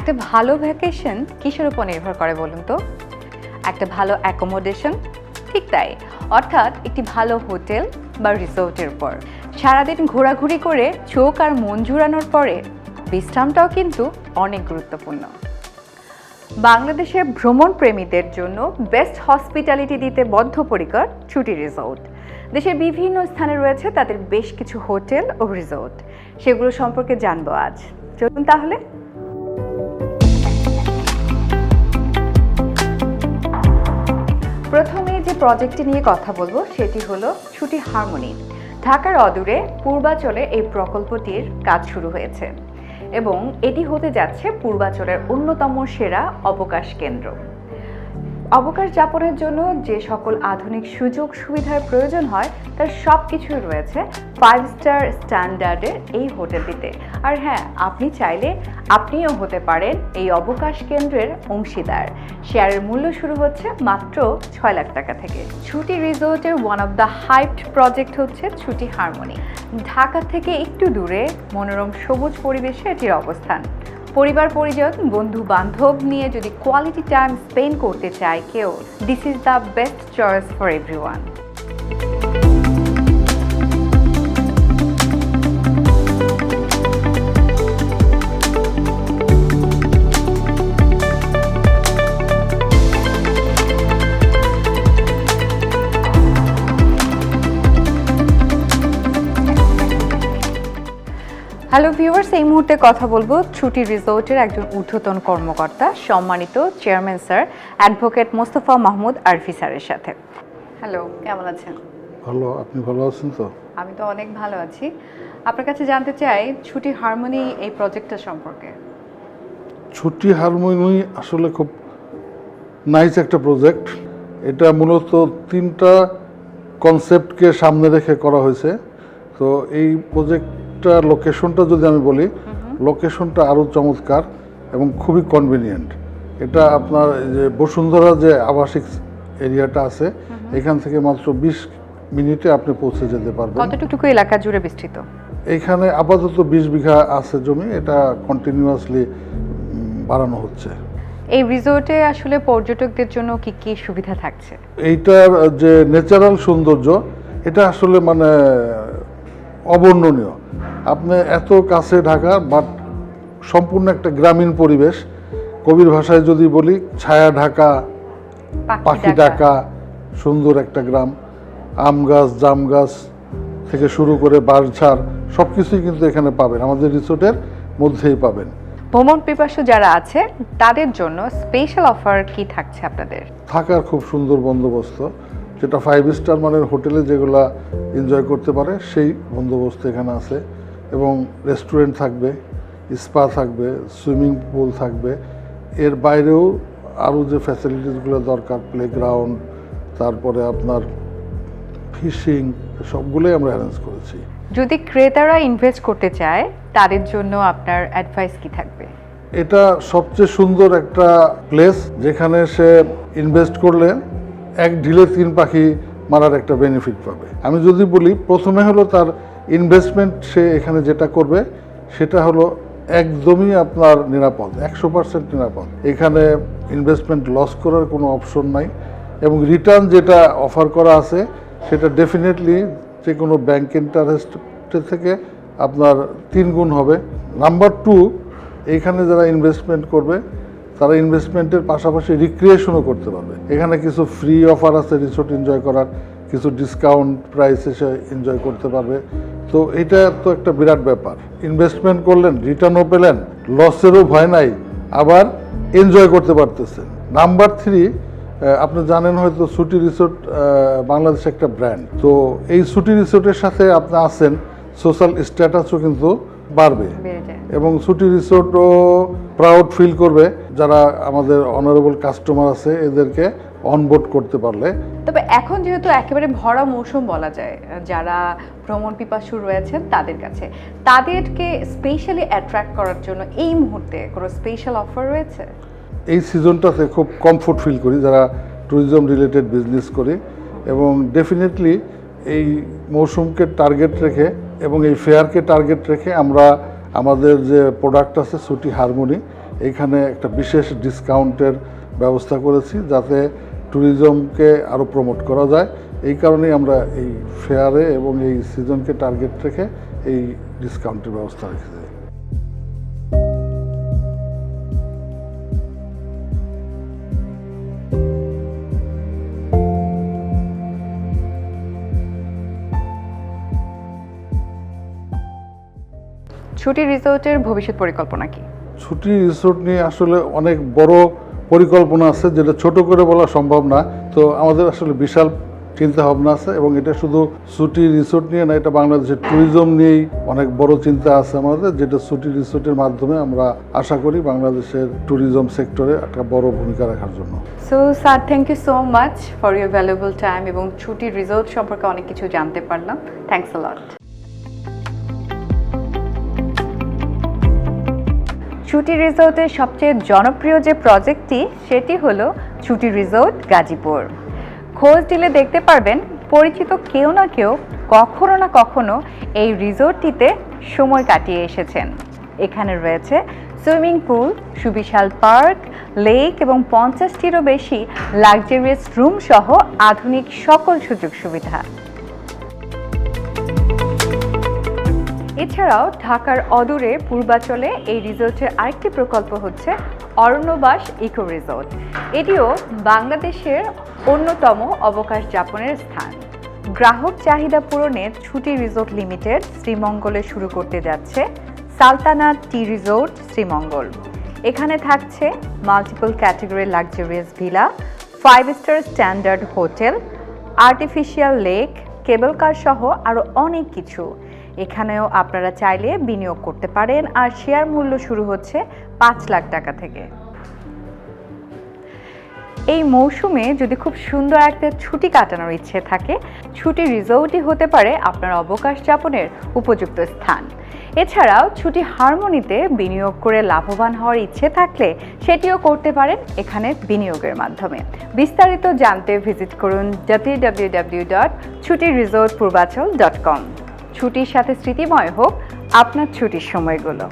একটা ভালো ভ্যাকেশন কিসের উপর নির্ভর করে বলুন তো? একটা ভালো অ্যাকোমোডেশন ঠিক তাই। অর্থাৎ একটি ভালো হোটেল বা রিসোর্টের উপর। সারাদিন ঘোরাঘুরি করে চোখ আর মন জুড়ানোর পরে বিশ্রামটাও কিন্তু অনেক গুরুত্বপূর্ণ। বাংলাদেশের ভ্রমণ প্রেমীদের জন্য বেস্ট হসপিটালিটি দিতে বদ্ধপরিকর ছুটি রিসোর্ট দেশের বিভিন্ন স্থানে রয়েছে তাদের বেশ কিছু হোটেল ও রিসোর্ট সেগুলো সম্পর্কে জানব আজ। চলুন তাহলে। প্রজেক্টটি নিয়ে কথা বলব, সেটি হলো ছুটি হারমোনি। ঢাকার অদূরে পূর্বাচলে এই প্রকল্পটির কাজ শুরু হয়েছে এবং এটি হতে যাচ্ছে পূর্বাচলের অন্যতম সেরা অবকাশ কেন্দ্র। অবকাশ যাপনের জন্য যে সকল আধুনিক সুযোগ সুবিধার প্রয়োজন হয়, তার সব কিছুই রয়েছে ফাইভ স্টার স্ট্যান্ডার্ডের এই হোটেলটিতে। আর হ্যাঁ আপনি চাইলে আপনিও হতে পারেন এই অবকাশ কেন্দ্রের অংশীদার। শেয়ারের মূল্য শুরু হচ্ছে মাত্র ছয় লাখ টাকা থেকে। ছুটি রিসোর্টের one of the hyped project হচ্ছে ছুটি হারমোনি। ঢাকা থেকে একটু দূরে, মনোরম সবুজ পরিবেশে এটির অবস্থান। পরিবার, পরিজন, বন্ধু, বান্ধব নিয়ে যদি কোয়ালিটি টাইম স্পেন্ড করতে চায় কেউ this is the best choice for everyone hello viewers এই মুহূর্তে কথা বলব ছুটি রিসোর্টের একজন ঊর্ধ্বতন কর্মকর্তা সম্মানিত chairman sir advocate Mostafa Mahmud Arfi স্যারের সাথে। হ্যালো কেমন আছেন? ভালো আপনি ভালো আছেন তো? আমি তো অনেক ভালো আছি। আপনার কাছে জানতে চাই ছুটি হারমোনি এই প্রজেক্টটা সম্পর্কে। ছুটি হারমোনি আসলে খুব নাইস একটা প্রজেক্ট এটা মূলত তিনটা কনসেপ্টকে সামনে রেখে করা হয়েছে। তো এই প্রজেক্টটা লোকেশনটা যদি আমি বলি লোকেশনটা আরও চমৎকার এবং খুবই কনভিনিয়েন্ট এটা আপনার যে বসুন্ধরা যে আবাসিক এরিয়াটা আছে এখান থেকে মাত্র বিশ মিনিটে আপনি পৌঁছে যেতে পারবেন। কতটুকু এলাকা জুড়ে বিস্তৃত? এইখানে আপাতত বিশ বিঘা আছে জমি এটা কন্টিনিউয়াসলি বাড়ানো হচ্ছে। এই রিসোর্টে আসলে পর্যটকদের জন্য কি কি সুবিধা থাকছে? এইটার যে ন্যাচারাল সৌন্দর্য এটা আসলে মানে অবর্ণনীয়। আপনি এত কাছে ঢাকা বাট সম্পূর্ণ একটা গ্রামীণ পরিবেশ। কবির ভাষায় যদি বলি ছায়া ঢাকা পাখি ঢাকা। সুন্দর একটা গ্রাম। আম গাছ জাম গাছ থেকে শুরু করে বাঁশঝাড় সব কিছুই কিন্তু এখানে পাবেন। আমাদের রিসোর্টের মধ্যেই পাবেন। ভ্রমণ পিপাসু যারা আছে তাদের জন্য স্পেশাল অফার কি থাকছে আপনাদের? থাকার খুব সুন্দর বন্দোবস্ত যেটা ফাইভ স্টার মানের হোটেলে যেগুলা এনজয় করতে পারে সেই বন্দোবস্ত এখানে আছে। এবং রেস্টুরেন্ট থাকবে স্পা থাকবে সুইমিং পুল থাকবে। এর বাইরেও আরও যে ফ্যাসিলিটিসগুলো দরকার প্লেগ্রাউন্ড তারপরে আপনার ফিশিং সবগুলোই আমরা অ্যারেঞ্জ করেছি। যদি ক্রেতারা ইনভেস্ট করতে চায় তাদের জন্য আপনার অ্যাডভাইস কি থাকবে? এটা সবচেয়ে সুন্দর একটা প্লেস যেখানে সে ইনভেস্ট করলে এক ঢিলে তিন পাখি মারার একটা বেনিফিট পাবে। আমি যদি বলি প্রথমে হলো তার ইনভেস্টমেন্ট সে এখানে যেটা করবে, সেটা হলো একদমই আপনার নিরাপদ, একশো পার্সেন্ট নিরাপদ। এখানে ইনভেস্টমেন্ট লস করার কোনো অপশন নাই এবং রিটার্ন যেটা অফার করা আছে, সেটা ডেফিনেটলি যে কোনো ব্যাংক ইন্টারেস্টের থেকে আপনার তিন গুণ হবে। নাম্বার টু এখানে যারা ইনভেস্টমেন্ট করবে, তারা ইনভেস্টমেন্টের পাশাপাশি রিক্রিয়েশনও করতে পারবে। এখানে কিছু ফ্রি অফার আছে রিসোর্ট এনজয় করার, কিছু ডিসকাউন্ট প্রাইসে সে এনজয় করতে পারবে। তো এটা তো একটা বিরাট ব্যাপার। ইনভেস্টমেন্ট করলেন রিটার্নও পেলেন লসেরও ভয় নাই আবার এনজয় করতে পারতেছেন। নাম্বার থ্রি আপনি জানেন হয়তো সুটি রিসোর্ট বাংলাদেশ একটা ব্র্যান্ড তো এই সুটি রিসোর্টের সাথে আপনি আছেন সোশ্যাল স্ট্যাটাসও কিন্তু বাড়বে। এবং সুটি রিসোর্টও প্রাউড ফিল করবে যারা আমাদের অনারেবল কাস্টমার আছে এদেরকে অনবোর্ড করতে পারলে। তবে এখন যেহেতু একেবারে ভরা মৌসুম বলা যায় যারা ভ্রমণ পিপাসু রয়েছেন তাদের কাছে। তাদেরকে স্পেশালি অ্যাট্রাক্ট করার জন্য এই মুহূর্তে কোনো স্পেশাল অফার রয়েছে? এই সিজনটাতে খুব কমফোর্ট ফিল করি, যারা ট্যুরিজম রিলেটেড বিজনেস করি এবং ডেফিনেটলি এই মৌসুমকে টার্গেট রেখে এবং এই ফেয়ারকে টার্গেট রেখে আমরা আমাদের যে প্রোডাক্ট আছে সুটি হারমোনি এখানে একটা বিশেষ ডিসকাউন্টের ব্যবস্থা করেছি যাতে ট্যুরিজমকে আরও প্রমোট করা যায়। এই কারণেই আমরা এই ফেয়ারে এবং এই সিজনকে টার্গেট রেখে এই ডিসকাউন্টের ব্যবস্থা রেখেছি ছুটি রিসোর্টের ভবিষ্যৎ পরিকল্পনা কি? ছুটি রিসোর্ট নিয়ে আসলে অনেক বড় পরিকল্পনা আছে যেটা ছোট করে বলা সম্ভব না। তো আমাদের আসলে বিশাল চিন্তা ভাবনা আছে এবং এটা শুধু ছুটি রিসোর্ট নিয়ে না, এটা বাংলাদেশের ট্যুরিজম নিয়েই অনেক বড় চিন্তা আছে আমাদের, যেটা ছুটি রিসোর্টের মাধ্যমে আমরা আশা করি বাংলাদেশের ট্যুরিজম সেক্টরে একটা বড় ভূমিকা রাখার জন্য। So sir thank you so much for your valuable time এবং ছুটি রিসোর্ট সম্পর্কে অনেক কিছু জানতে পারলাম। থ্যাংকস আ লট ছুটি রিসোর্টের সবচেয়ে জনপ্রিয় যে প্রজেক্টটি সেটি হলো ছুটি রিসোর্ট গাজীপুর। খোঁজ দিলে দেখতে পারবেন পরিচিত কেউ না কেউ কখনো না কখনো এই রিসোর্টটিতে সময় কাটিয়ে এসেছেন। এখানে রয়েছে সুইমিং পুল, সুবিশাল পার্ক, লেক এবং পঞ্চাশটিরও বেশি লাক্সারিয়াস রুম সহ আধুনিক সকল সুযোগ সুবিধা। এছাড়াও ঢাকার অদূরে পূর্বাচলে এই রিসোর্টের আরেকটি প্রকল্প হচ্ছে অরণ্যবাস ইকো রিসোর্ট। এটিও বাংলাদেশের অন্যতম অবকাশ যাপনের স্থান। গ্রাহক চাহিদা পূরণে ছুটি রিসোর্ট লিমিটেড শ্রীমঙ্গলে শুরু করতে যাচ্ছে সালতানা টি রিসোর্ট শ্রীমঙ্গল। এখানে থাকছে মাল্টিপল ক্যাটাগরির luxurious villa five star standard hotel artificial lake cable car সহ আরও অনেক কিছু। এখানেও আপনারা চাইলে বিনিয়োগ করতে পারেন আর শেয়ার মূল্য শুরু হচ্ছে পাঁচ লাখ টাকা থেকে। এই মৌসুমে যদি খুব সুন্দর একটা ছুটি কাটানোর ইচ্ছে থাকে, ছুটি রিসোর্টই হতে পারে আপনার অবকাশ যাপনের উপযুক্ত স্থান। এছাড়াও ছুটি হারমোনিতে বিনিয়োগ করে লাভবান হওয়ার ইচ্ছে থাকলে সেটিও করতে পারেন এখানে বিনিয়োগের মাধ্যমে। বিস্তারিত জানতে ভিজিট করুন W W dot Purbachal dot com ছুটির সাথে স্মৃতিময় হোক আপনার ছুটির সময়গুলো।